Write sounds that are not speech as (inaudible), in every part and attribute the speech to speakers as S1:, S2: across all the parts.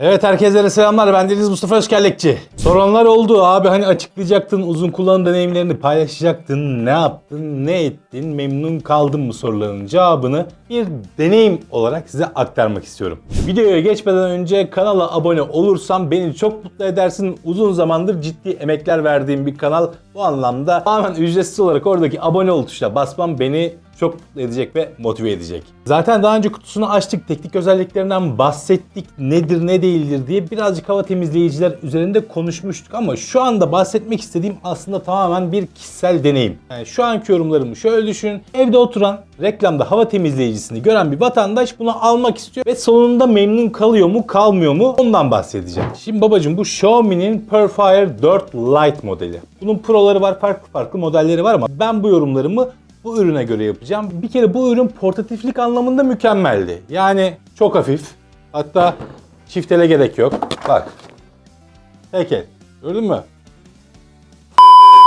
S1: Evet herkese selamlar. Ben Deniz Mustafa Özkerlekçi. Soranlar oldu abi hani açıklayacaktın, uzun kullanım deneyimlerini paylaşacaktın. Ne yaptın, ne ettin, memnun kaldın mı sorularının cevabını bir deneyim olarak size aktarmak istiyorum. Videoya geçmeden önce kanala abone olursan beni çok mutlu edersin. Uzun zamandır ciddi emekler verdiğim bir kanal. Bu anlamda tamamen ücretsiz olarak oradaki abone ol tuşuna basmam beni çok mutlu edecek ve motive edecek. Zaten daha önce kutusunu açtık, teknik özelliklerinden bahsettik, nedir ne değildir diye birazcık hava temizleyiciler üzerinde konuşmuştuk ama şu anda bahsetmek istediğim aslında tamamen bir kişisel deneyim. Yani şu anki yorumlarımı şöyle düşünün. Evde oturan, reklamda hava temizleyicisini gören bir vatandaş bunu almak istiyor ve sonunda memnun kalıyor mu kalmıyor mu ondan bahsedeceğim. Şimdi babacım bu Xiaomi'nin Perfire 4 Lite modeli. Bunun proları var, farklı farklı modelleri var ama ben bu yorumlarımı bu ürüne göre yapacağım. Bir kere bu ürün portatiflik anlamında mükemmeldi. Yani çok hafif. Hatta çift ele gerek yok. Bak. Tek. Gördün mü?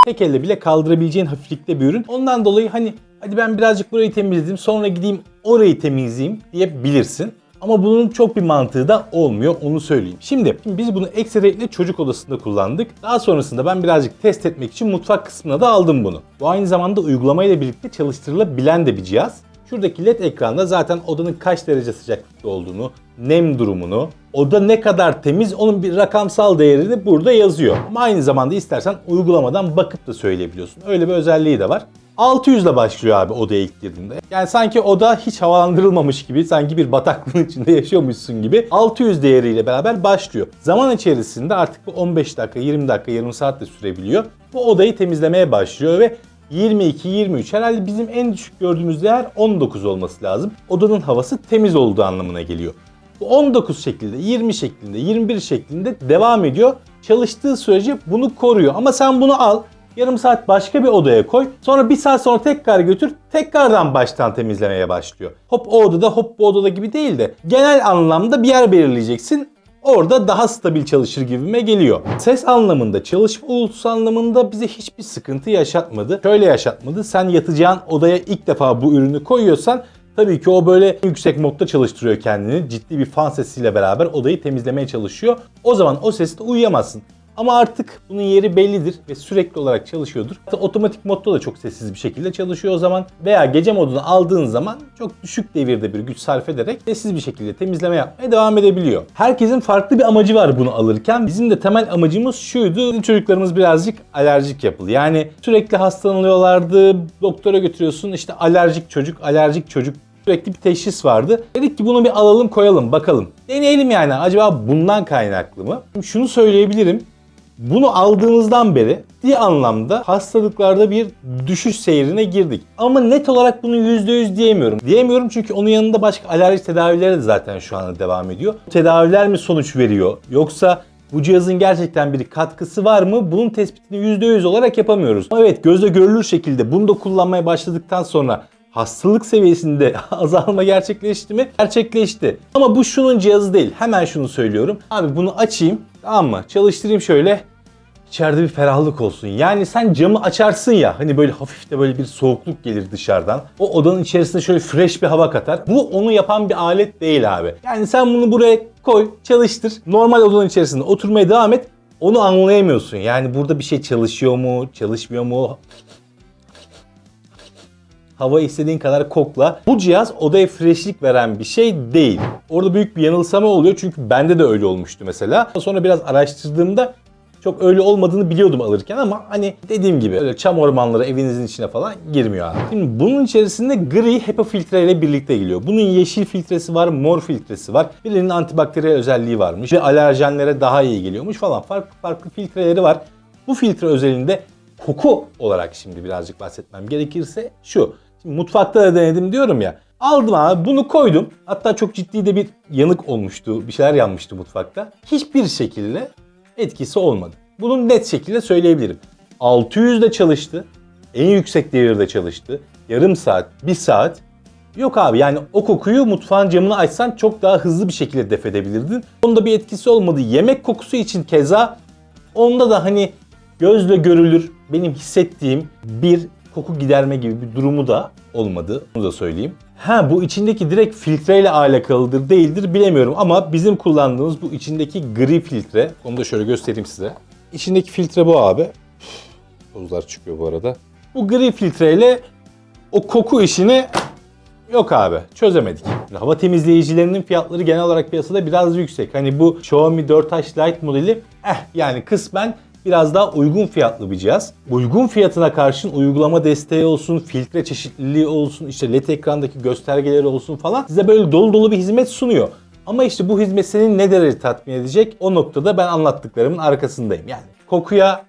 S1: Tek bile kaldırabileceğin hafiflikte bir ürün. Ondan dolayı hani hadi ben birazcık burayı temizleyeyim sonra gideyim orayı temizleyeyim diyebilirsin. Ama bunun çok bir mantığı da olmuyor onu söyleyeyim. Şimdi, şimdi biz bunu ekseriyetle çocuk odasında kullandık. Daha sonrasında ben birazcık test etmek için mutfak kısmına da aldım bunu. Bu aynı zamanda uygulamayla birlikte çalıştırılabilen de bir cihaz. Şuradaki led ekranda zaten odanın kaç derece sıcaklıkta olduğunu, nem durumunu, oda ne kadar temiz onun bir rakamsal değerini burada yazıyor. Ama aynı zamanda istersen uygulamadan bakıp da söyleyebiliyorsun. Öyle bir özelliği de var. 600 ile başlıyor abi odaya ilk girdiğinde. Yani sanki oda hiç havalandırılmamış gibi, sanki bir bataklığın (laughs) içinde yaşıyormuşsun gibi 600 değeriyle beraber başlıyor. Zaman içerisinde artık bu 15 dakika, 20 dakika, yarım saat de sürebiliyor. Bu odayı temizlemeye başlıyor ve 22-23 herhalde bizim en düşük gördüğümüz değer 19 olması lazım. Odanın havası temiz olduğu anlamına geliyor. Bu 19 şeklinde, 20 şeklinde, 21 şeklinde devam ediyor. Çalıştığı sürece bunu koruyor. Ama sen bunu al, yarım saat başka bir odaya koy. Sonra bir saat sonra tekrar götür, tekrardan baştan temizlemeye başlıyor. Hop o odada, hop bu odada gibi değil de genel anlamda bir yer belirleyeceksin. Orada daha stabil çalışır gibime geliyor. Ses anlamında, çalışma uğultusu anlamında bize hiçbir sıkıntı yaşatmadı. Şöyle yaşatmadı. Sen yatacağın odaya ilk defa bu ürünü koyuyorsan Tabii ki o böyle yüksek modda çalıştırıyor kendini. Ciddi bir fan sesiyle beraber odayı temizlemeye çalışıyor. O zaman o seste uyuyamazsın. Ama artık bunun yeri bellidir ve sürekli olarak çalışıyordur. Otomatik modda da çok sessiz bir şekilde çalışıyor o zaman. Veya gece modunu aldığın zaman çok düşük devirde bir güç sarf ederek sessiz bir şekilde temizleme yapmaya devam edebiliyor. Herkesin farklı bir amacı var bunu alırken. Bizim de temel amacımız şuydu. Çocuklarımız birazcık alerjik yapılı. Yani sürekli hastalanıyorlardı. Doktora götürüyorsun işte alerjik çocuk, alerjik çocuk sürekli bir teşhis vardı. Dedik ki bunu bir alalım koyalım bakalım. Deneyelim yani acaba bundan kaynaklı mı? Şunu söyleyebilirim. Bunu aldığımızdan beri ciddi anlamda hastalıklarda bir düşüş seyrine girdik. Ama net olarak bunu %100 diyemiyorum. Diyemiyorum çünkü onun yanında başka alerji tedavileri de zaten şu anda devam ediyor. Tedaviler mi sonuç veriyor? Yoksa bu cihazın gerçekten bir katkısı var mı? Bunun tespitini %100 olarak yapamıyoruz. Ama evet gözle görülür şekilde bunu da kullanmaya başladıktan sonra hastalık seviyesinde (laughs) azalma gerçekleşti mi? Gerçekleşti. Ama bu şunun cihazı değil. Hemen şunu söylüyorum. Abi bunu açayım. Tamam mı? Çalıştırayım şöyle. İçeride bir ferahlık olsun. Yani sen camı açarsın ya hani böyle hafif de böyle bir soğukluk gelir dışarıdan. O odanın içerisinde şöyle fresh bir hava katar. Bu onu yapan bir alet değil abi. Yani sen bunu buraya koy, çalıştır. Normal odanın içerisinde oturmaya devam et. Onu anlayamıyorsun. Yani burada bir şey çalışıyor mu, çalışmıyor mu? Hava istediğin kadar kokla. Bu cihaz odaya freshlik veren bir şey değil. Orada büyük bir yanılsama oluyor çünkü bende de öyle olmuştu mesela. Sonra biraz araştırdığımda çok öyle olmadığını biliyordum alırken ama hani dediğim gibi öyle çam ormanları evinizin içine falan girmiyor abi. Şimdi bunun içerisinde gri HEPA filtre ile birlikte geliyor. Bunun yeşil filtresi var, mor filtresi var. Birinin antibakteriyel özelliği varmış ve alerjenlere daha iyi geliyormuş falan. Farklı farklı filtreleri var. Bu filtre özelinde koku olarak şimdi birazcık bahsetmem gerekirse şu. Şimdi mutfakta da denedim diyorum ya. Aldım abi bunu koydum. Hatta çok ciddi de bir yanık olmuştu. Bir şeyler yanmıştı mutfakta. Hiçbir şekilde etkisi olmadı. Bunu net şekilde söyleyebilirim. 600'de çalıştı. En yüksek devirde çalıştı. Yarım saat, bir saat. Yok abi yani o kokuyu mutfağın camını açsan çok daha hızlı bir şekilde def edebilirdin. Onda bir etkisi olmadı. Yemek kokusu için keza onda da hani gözle görülür benim hissettiğim bir koku giderme gibi bir durumu da olmadı. Bunu da söyleyeyim. Ha bu içindeki direkt filtreyle alakalıdır değildir bilemiyorum ama bizim kullandığımız bu içindeki gri filtre. Onu da şöyle göstereyim size. İçindeki filtre bu abi. Tozlar çıkıyor bu arada. Bu gri filtreyle o koku işini Yok abi çözemedik. Hava temizleyicilerinin fiyatları genel olarak piyasada biraz yüksek. Hani bu Xiaomi 4H Lite modeli eh yani kısmen biraz daha uygun fiyatlı bir cihaz. Uygun fiyatına karşın uygulama desteği olsun, filtre çeşitliliği olsun, işte LED ekrandaki göstergeleri olsun falan size böyle dolu dolu bir hizmet sunuyor. Ama işte bu hizmet seni ne derece tatmin edecek o noktada ben anlattıklarımın arkasındayım. Yani kokuya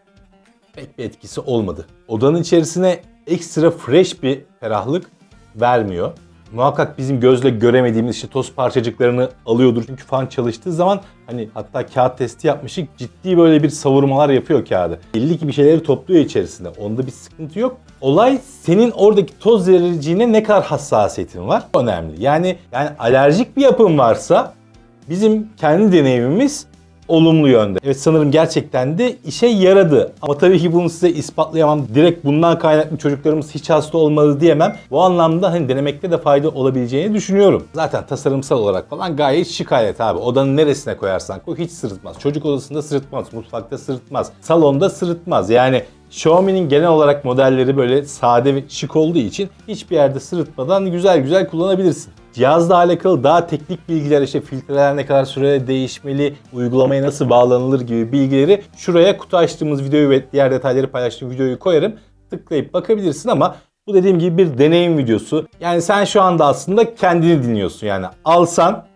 S1: pek bir etkisi olmadı. Odanın içerisine ekstra fresh bir ferahlık vermiyor. Muhakkak bizim gözle göremediğimiz işte toz parçacıklarını alıyordur. Çünkü fan çalıştığı zaman hani hatta kağıt testi yapmıştık. Ciddi böyle bir savurmalar yapıyor kağıdı. Belli ki bir şeyleri topluyor içerisinde. Onda bir sıkıntı yok. Olay senin oradaki toz vericine ne kadar hassasiyetin var. Önemli. Yani yani alerjik bir yapın varsa bizim kendi deneyimimiz olumlu yönde. Evet sanırım gerçekten de işe yaradı. Ama tabii ki bunu size ispatlayamam. Direkt bundan kaynaklı çocuklarımız hiç hasta olmadı diyemem. Bu anlamda hani denemekte de fayda olabileceğini düşünüyorum. Zaten tasarımsal olarak falan gayet şık alet abi. Odanın neresine koyarsan koy hiç sırıtmaz. Çocuk odasında sırıtmaz, mutfakta sırıtmaz, salonda sırıtmaz. Yani Xiaomi'nin genel olarak modelleri böyle sade ve şık olduğu için hiçbir yerde sırıtmadan güzel güzel kullanabilirsin. Cihazla alakalı daha teknik bilgiler işte filtreler ne kadar sürede değişmeli, uygulamaya nasıl bağlanılır gibi bilgileri şuraya kutu açtığımız videoyu ve diğer detayları paylaştığım videoyu koyarım. Tıklayıp bakabilirsin ama bu dediğim gibi bir deneyim videosu. Yani sen şu anda aslında kendini dinliyorsun yani. Alsan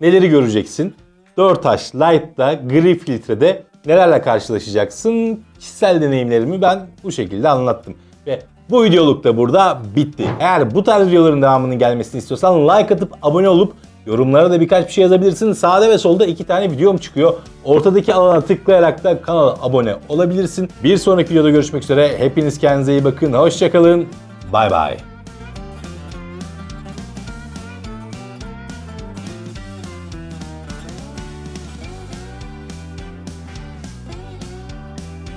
S1: neleri göreceksin? 4H Lite'da gri filtrede nelerle karşılaşacaksın? Kişisel deneyimlerimi ben bu şekilde anlattım. Ve bu videoluk da burada bitti. Eğer bu tarz videoların devamının gelmesini istiyorsan like atıp abone olup yorumlara da birkaç bir şey yazabilirsin. Sağda ve solda iki tane videom çıkıyor. Ortadaki alana tıklayarak da kanala abone olabilirsin. Bir sonraki videoda görüşmek üzere. Hepiniz kendinize iyi bakın. Hoşçakalın. Bay bay.